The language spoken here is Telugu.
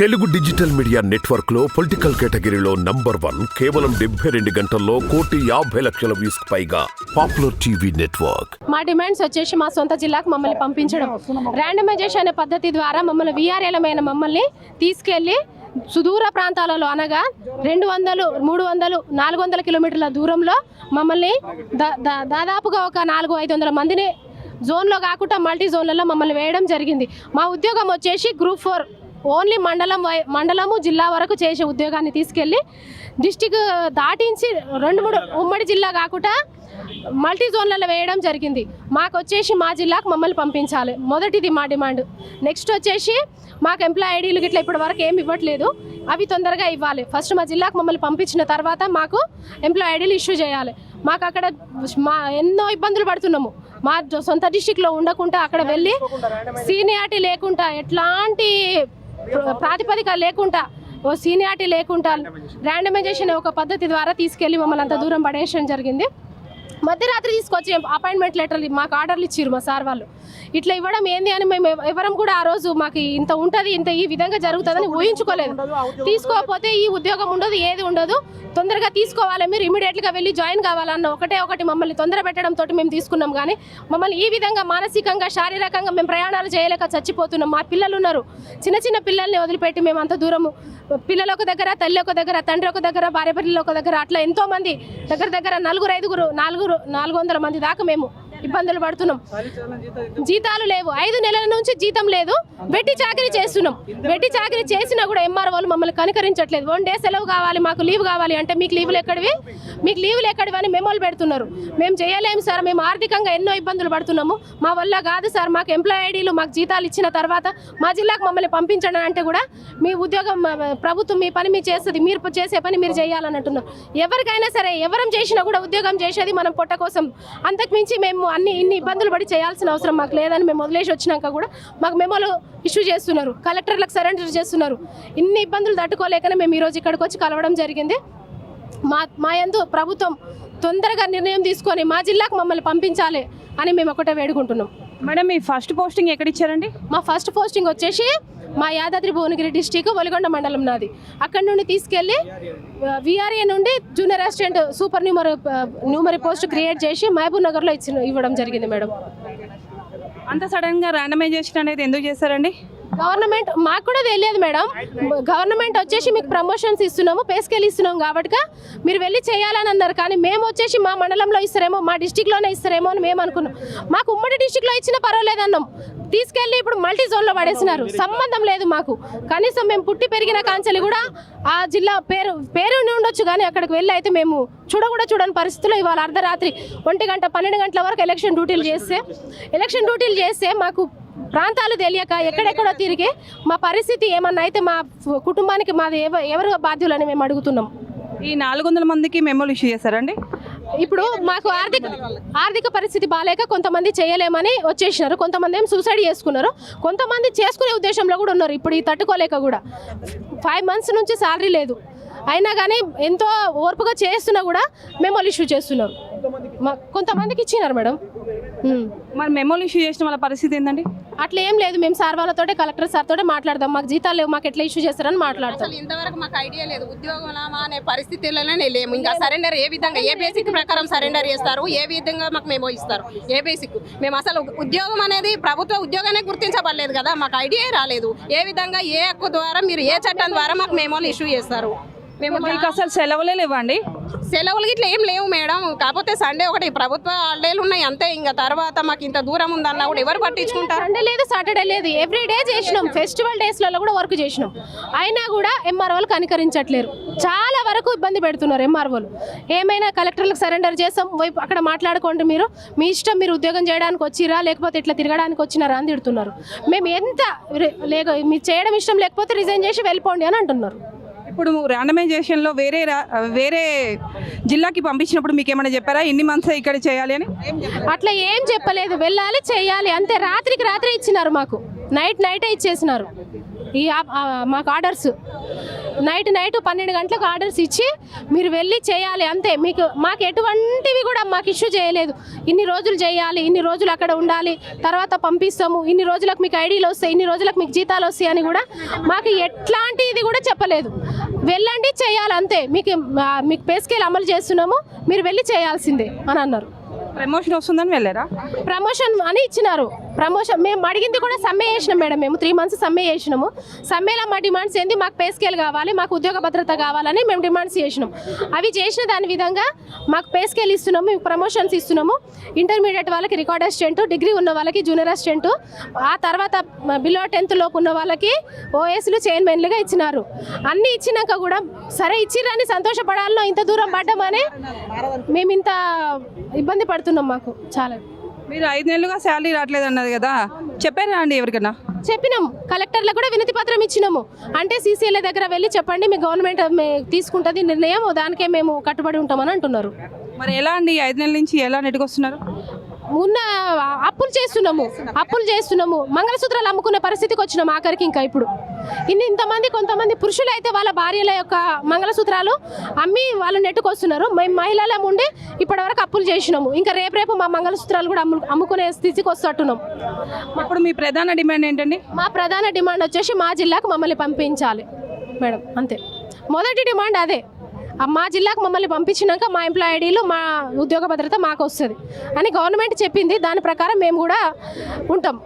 తెలుగు డిజిటల్ మీడియా నెట్వర్క్లో పొలిటికల్ కేటగిరీలో నంబర్ వన్ కేవలం డెబ్బై రెండు గంటల్లో కోటి యాభై లక్షల వ్యూస్ పైగా పాపులర్ టీవీ నెట్వర్క్. మా డిమాండ్స్ వచ్చేసి మా సొంత జిల్లాకు మమ్మల్ని పంపించడం. ర్యాండమైజేషన్ అనే పద్ధతి ద్వారా మమ్మల్ని వీఆర్ఏలమైన మమ్మల్ని తీసుకెళ్ళి సుదూర ప్రాంతాలలో అనగా రెండు వందలు మూడు వందలు నాలుగు వందల కిలోమీటర్ల దూరంలో మమ్మల్ని దాదాపుగా ఒక నాలుగు ఐదు వందల మందిని జోన్లో కాకుండా మల్టీ జోన్లలో మమ్మల్ని వేయడం జరిగింది. మా ఉద్యోగం వచ్చేసి గ్రూప్ ఫోర్. ఓన్లీ మండలం వై- మండలము జిల్లా వరకు చేసే ఉద్యోగాన్ని తీసుకెళ్ళి డిస్టిక్ దాటించి రెండు మూడు ఉమ్మడి జిల్లా కాకుండా మల్టీ జోన్లలో వేయడం జరిగింది. మాకు వచ్చేసి మా జిల్లాకు మమ్మల్ని పంపించాలి. మొదటిది మా డిమాండ్. నెక్స్ట్ వచ్చేసి మాకు ఎంప్లాయ్ ఐడీలు గిట్లా ఇప్పటి వరకు ఏమి ఇవ్వట్లేదు. అవి తొందరగా ఇవ్వాలి. ఫస్ట్ మా జిల్లాకు మమ్మల్ని పంపించిన తర్వాత మాకు ఎంప్లాయ్ ఐడీలు ఇష్యూ చేయాలి. మాకు అక్కడ మా ఎన్నో ఇబ్బందులు పడుతున్నాము. మా సొంత డిస్టిక్లో ఉండకుండా అక్కడ వెళ్ళి సీనియారిటీ లేకుండా ఎట్లాంటి ప్రాతిపదిక లేకుండా ఓ సీనియారిటీ లేకుండా ర్యాండమైజేషన్ ఒక పద్ధతి ద్వారా తీసుకెళ్ళి మమ్మల్ని అంత దూరం పడేయడం జరిగింది. మధ్యరాత్రి తీసుకొచ్చి అపాయింట్మెంట్ లెటర్లు మాకు ఆర్డర్లు ఇచ్చారు మా సార్ వాళ్ళు. ఇట్లా ఇవ్వడం ఏంది అని మేము ఎవ- ఎవరం కూడా ఆ రోజు మాకు ఇంత ఉంటుంది ఇంత ఈ విధంగా జరుగుతుందని ఊహించుకోలేదు. తీసుకోకపోతే ఈ ఉద్యోగం ఉండదు ఏది ఉండదు. తొందరగా తీసుకోవాలి మీరు ఇమీడియట్గా వెళ్ళి జాయిన్ కావాలన్న ఒకటే ఒకటి మమ్మల్ని తొందర పెట్టడం తోటి మేము తీసుకున్నాం. కానీ మమ్మల్ని ఈ విధంగా మానసికంగా శారీరకంగా మేము ప్రయాణాలు చేయలేక చచ్చిపోతున్నాం. మా పిల్లలు ఉన్నారు. చిన్న చిన్న పిల్లల్ని వదిలిపెట్టి మేము అంత దూరము. పిల్లలు ఒక దగ్గర తల్లి ఒక దగ్గర తండ్రి ఒక దగ్గర భార్య పిల్లలు ఒక దగ్గర అట్లా ఎంతో మంది దగ్గర దగ్గర నలుగురు ఐదుగురు నాలుగురు నాలుగు వందల మంది దాకా మేము ఇబ్బందులు పడుతున్నాం. జీతాలు లేవు. ఐదు నెలల నుంచి జీతం లేదు. వెట్టి చాకరీ చేస్తున్నాం. వెట్టి చాకరీ చేసినా కూడా ఎంఆర్ వాళ్ళు మమ్మల్ని కనికరించట్లేదు. వన్ డే సెలవు కావాలి మాకు లీవ్ కావాలి అంటే మీకు లీవులు ఎక్కడివి? మీకు లీవులు ఎక్కడివి అని మెమోలు పెడుతున్నారు. మేము చేయలేము సార్ మేము ఆర్థికంగా ఎన్నో ఇబ్బందులు పడుతున్నాము. మా వల్ల కాదు సార్ మాకు ఎంప్లాయ్ ఐడీలు మాకు జీతాలు ఇచ్చిన తర్వాత మా జిల్లాకు మమ్మల్ని పంపించండి అంటే కూడా మీ ఉద్యోగం ప్రభుత్వం మీ పని మీరు చేస్తుంది మీరు చేసే పని మీరు చేయాలని అంటున్నారు ఎవరికైనా సరే ఎవరం చేసినా కూడా ఉద్యోగం చేసేది మనం పొట్ట కోసం. అంతకు మించి మేము అన్ని ఇన్ని ఇబ్బందులు పడి చేయాల్సిన అవసరం మాకు లేదని మేము వదిలేసి వచ్చినాక కూడా మాకు మెమోలు ఇష్యూ చేస్తున్నారు. కలెక్టర్లకు సరెండర్ చేస్తున్నారు. ఇన్ని ఇబ్బందులు తట్టుకోలేకనే మేము ఈరోజు ఇక్కడికి వచ్చి కలవడం జరిగింది. మా మా యందు ప్రభుత్వం తొందరగా నిర్ణయం తీసుకొని మా జిల్లాకు మమ్మల్ని పంపించాలి అని మేము ఒకటే వేడుకుంటున్నాం. మేడం మీ ఫస్ట్ పోస్టింగ్ ఎక్కడ ఇచ్చారండి మా ఫస్ట్ పోస్టింగ్ వచ్చేసి మా యాదాద్రి భువనగిరి డిస్టిక్ వలిగొండ మండలం నాది. అక్కడ నుండి తీసుకెళ్ళి విఆర్ఏ నుండి junior assistant supernumerary numerary post create చేసి మహబూబ్ నగర్లో ఇచ్చిన ఇవ్వడం జరిగింది మేడం. అంత సడన్గా ర్యాండమైజేషన్ అనేది ఎందుకు చేశారండి? గవర్నమెంట్ మాకు కూడా తెలియదు మేడం. గవర్నమెంట్ వచ్చేసి మీకు ప్రమోషన్స్ ఇస్తున్నాము పేస్కెళ్ళి ఇస్తున్నాము కాబట్టి మీరు వెళ్ళి చేయాలని అన్నారు. కానీ మేము వచ్చేసి మా మండలంలో ఇస్తారేమో మా డిస్టిక్లోనే ఇస్తారేమో అని మేము అనుకున్నాం. మాకు ఉమ్మడి డిస్టిక్లో ఇచ్చినా పర్వాలేదు అన్నాం. తీసుకెళ్ళి ఇప్పుడు మల్టీ జోన్లో పడేసినారు. సంబంధం లేదు మాకు. కనీసం మేము పుట్టి పెరిగిన కాంచెలు కూడా ఆ జిల్లా పేరు పేరు ఉండొచ్చు కానీ అక్కడికి వెళ్ళి అయితే మేము చూడ కూడా చూడని పరిస్థితుల్లో ఇవాళ అర్ధరాత్రి ఒంటి గంట పన్నెండు గంటల వరకు ఎలక్షన్ డ్యూటీలు చేస్తే ఎలక్షన్ డ్యూటీలు చేస్తే మాకు ప్రాంతాలు తెలియక ఎక్కడెక్కడో తిరిగి మా పరిస్థితి ఏమన్నా అయితే మా కుటుంబానికి మాది ఎవ- ఎవరు బాధ్యులని మేము అడుగుతున్నాం. ఈ నాలుగు వందల మందికి మెమోలు ఇష్యూ చేశారండి ఇప్పుడు మాకు ఆర్థిక ఆర్థిక పరిస్థితి బాగాలేక కొంతమంది చేయలేమని వచ్చేసినారు. కొంతమంది ఏం సూసైడ్ చేసుకున్నారు. కొంతమంది చేసుకునే ఉద్దేశంలో కూడా ఉన్నారు. ఇప్పుడు ఈ తట్టుకోలేక కూడా. ఫైవ్ మంత్స్ నుంచి శాలరీ లేదు. అయినా కానీ ఎంతో ఓర్పుగా చేస్తున్నా కూడా మెమోలు ఇష్యూ చేస్తున్నారు. కొంతమందికి ఇచ్చినారు మేడం. మరి మెమోలు ఇష్యూ చేసిన వాళ్ళ పరిస్థితి ఏంటండి అట్లా ఏం లేదు మేము సార్ వాళ్ళతోటే కలెక్టర్ సార్ తోటే మాట్లాడదాం. మాకు జీతాలు లేవు మాకు ఎట్లా ఇష్యూ చేస్తారని మాట్లాడతాం అసలు ఇంతవరకు మాకు ఐడియా లేదు. ఉద్యోగమా అనే పరిస్థితుల్లోనే లేము. ఇంకా సరెండర్ ఏ విధంగా ఏ బేసిక్ ప్రకారం సరెండర్ చేస్తారు? ఏ విధంగా మాకు మేము ఇస్తారు? ఏ బేసిక్ మేము అసలు ఉద్యోగం అనేది ప్రభుత్వ ఉద్యోగానే గుర్తించబడలేదు కదా. మాకు ఐడియా రాలేదు. ఏ విధంగా ఏ హక్కు ద్వారా మీరు ఏ చట్టం ద్వారా మాకు మేమోలు ఇష్యూ చేస్తారు? మేము మీకు అసలు సెలవులే లేవండి. సెలవులు ఇట్లా ఏం లేవు మేడం. కాకపోతే సండే ఒకటి ప్రభుత్వ హాలిడేలు ఉన్నాయి అంతే. ఇంకా తర్వాత మాకు ఇంత దూరం ఉందన్నా కూడా ఎవరు పట్టించుకుంటారు? సండే లేదు సాటర్డే లేదు. ఎవ్రీ డే చేసినాం. ఫెస్టివల్ డేస్లలో కూడా వర్క్ చేసినాం. అయినా కూడా ఎంఆర్ఓలు కనికరించట్లేరు. చాలా వరకు ఇబ్బంది పెడుతున్నారు ఎంఆర్ఓలు ఏమైనా కలెక్టర్లకు సరెండర్ చేస్తాం వైపు అక్కడ మాట్లాడుకోండి మీరు. మీ ఇష్టం మీరు ఉద్యోగం చేయడానికి వచ్చిరా లేకపోతే ఇట్లా తిరగడానికి వచ్చినారా అని తిడుతున్నారు. మేము ఎంత లేక మీరు చేయడం ఇష్టం లేకపోతే రిజైన్ చేసి వెళ్ళిపోండి అని అంటున్నారు. ఇప్పుడు ర్యాండమైజేషన్లో వేరే రా- వేరే జిల్లాకి పంపించినప్పుడు మీకు ఏమైనా చెప్పారా? ఎన్ని మంత్స్ ఇక్కడ చేయాలి అని? అట్లా ఏం చెప్పలేదు. వెళ్ళాలి చేయాలి. అంతే. రాత్రికి రాత్రి ఇచ్చినారు మాకు. నైట్ నైటే ఇచ్చేసినారు. ఈ మాకు ఆర్డర్స్ నైట్ నైట్ పన్నెండు గంటలకు ఆర్డర్స్ ఇచ్చి మీరు వెళ్ళి చేయాలి అంతే. మీకు మాకు ఎటువంటివి కూడా మాకు ఇష్యూ చేయలేదు. ఇన్ని రోజులు చేయాలి ఇన్ని రోజులు అక్కడ ఉండాలి తర్వాత పంపిస్తాము ఇన్ని రోజులకు మీకు ఐడీలు వస్తాయి ఇన్ని రోజులకు మీకు జీతాలు వస్తాయి అని కూడా మాకు ఎట్లాంటిది కూడా చెప్పలేదు. వెళ్ళండి చేయాలి అంతే. మీకు మీకు పే స్కేల్ అమలు చేస్తున్నాము మీరు వెళ్ళి చేయాల్సిందే అని అన్నారు. ప్రమోషన్ వస్తుందని వెళ్ళారా? ప్రమోషన్ అని ఇచ్చినారు. ప్రమోషన్ మేము అడిగింది కూడా సమ్మె చేసినాం మేడం మేము. త్రీ మంత్స్ సమ్మె చేసినాము. సమ్మెలో మా డిమాండ్స్ ఏంది? మాకు పే స్కేల్ కావాలి మాకు ఉద్యోగ భద్రత కావాలని మేము డిమాండ్స్ చేసినాం. అవి చేసిన దాని విధంగా మాకు పే స్కేల్ ఇస్తున్నాము మేము ప్రమోషన్స్ ఇస్తున్నాము. ఇంటర్మీడియట్ వాళ్ళకి రికార్డ్ అసిస్టెంట్ డిగ్రీ ఉన్న వాళ్ళకి జూనియర్ అసిస్టెంట్ ఆ తర్వాత బిలో టెన్త్ లోపు ఉన్న వాళ్ళకి ఓఎస్లు చైర్మన్లుగా ఇచ్చినారు. అన్ని ఇచ్చినాక కూడా సరే ఇచ్చిరని సంతోషపడాలనో ఇంత దూరం పడ్డామని మేము ఇంత ఇబ్బంది పడుతున్నాం మాకు. చాలా. మీరు ఐదు నెలలుగా శాలరీ రావట్లేదు అన్నది కదా? చెప్పారా అండి ఎవరికైనా? చెప్పినాం కలెక్టర్లకు కూడా వినతి పత్రం ఇచ్చినాము. అంటే సీసీఎల్ దగ్గర వెళ్ళి చెప్పండి మీ గవర్నమెంట్ తీసుకుంటుంది నిర్ణయం దానికే మేము కట్టుబడి ఉంటామని అంటున్నారు. మరి ఎలా అండి? ఐదు నెలల నుంచి ఎలా నెట్టుకొస్తున్నారు? ఉన్న అప్పులు చేస్తున్నాము అప్పులు చేస్తున్నాము. మంగళసూత్రాలు అమ్ముకునే పరిస్థితికి వచ్చినాం ఆఖరికి ఇంకా ఇప్పుడు. ఇన్ని ఇంతమంది కొంతమంది పురుషులు అయితే వాళ్ళ భార్యల యొక్క మంగళసూత్రాలు అమ్మి వాళ్ళు నెట్టుకొస్తున్నారు. మేము మహిళలం ఉండి ఇప్పటివరకు అప్పులు చేసినాము. ఇంకా రేపు రేపు మా మంగళసూత్రాలు కూడా అమ్ము అమ్ముకునే స్థితికి వస్తట్టున్నాం ఇప్పుడు మీ ప్రధాన డిమాండ్ ఏంటండి? మా ప్రధాన డిమాండ్ వచ్చేసి మా జిల్లాకు మమ్మల్ని పంపించాలి. మేడం అంతే. మొదటి డిమాండ్ అదే. మా జిల్లాకు మమ్మల్ని పంపించినాక మా ఎంప్లాయ్ ఐడీలు మా ఉద్యోగ భద్రత మాకు వస్తుంది. అని గవర్నమెంట్ చెప్పింది. దాని ప్రకారం మేము కూడా ఉంటాం.